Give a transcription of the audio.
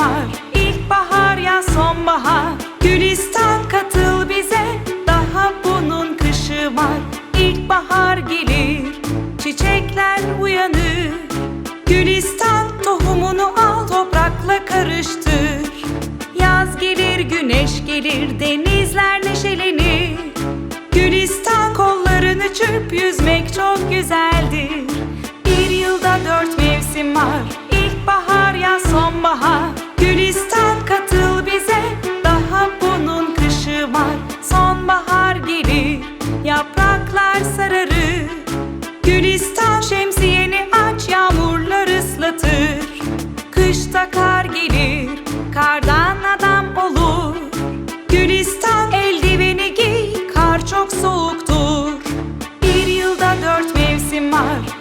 var. İlkbahar ya sonbahar. Gülistan katıl bize. Daha bunun kışı var. İlkbahar gelir. Çiçekler uyanır. Gülistan tohumunu al Toprakla karıştır. Yaz gelir güneş gelir Denizler neşelenir. Gülistan kollarını çırp Yüzmek çok güzel. mimar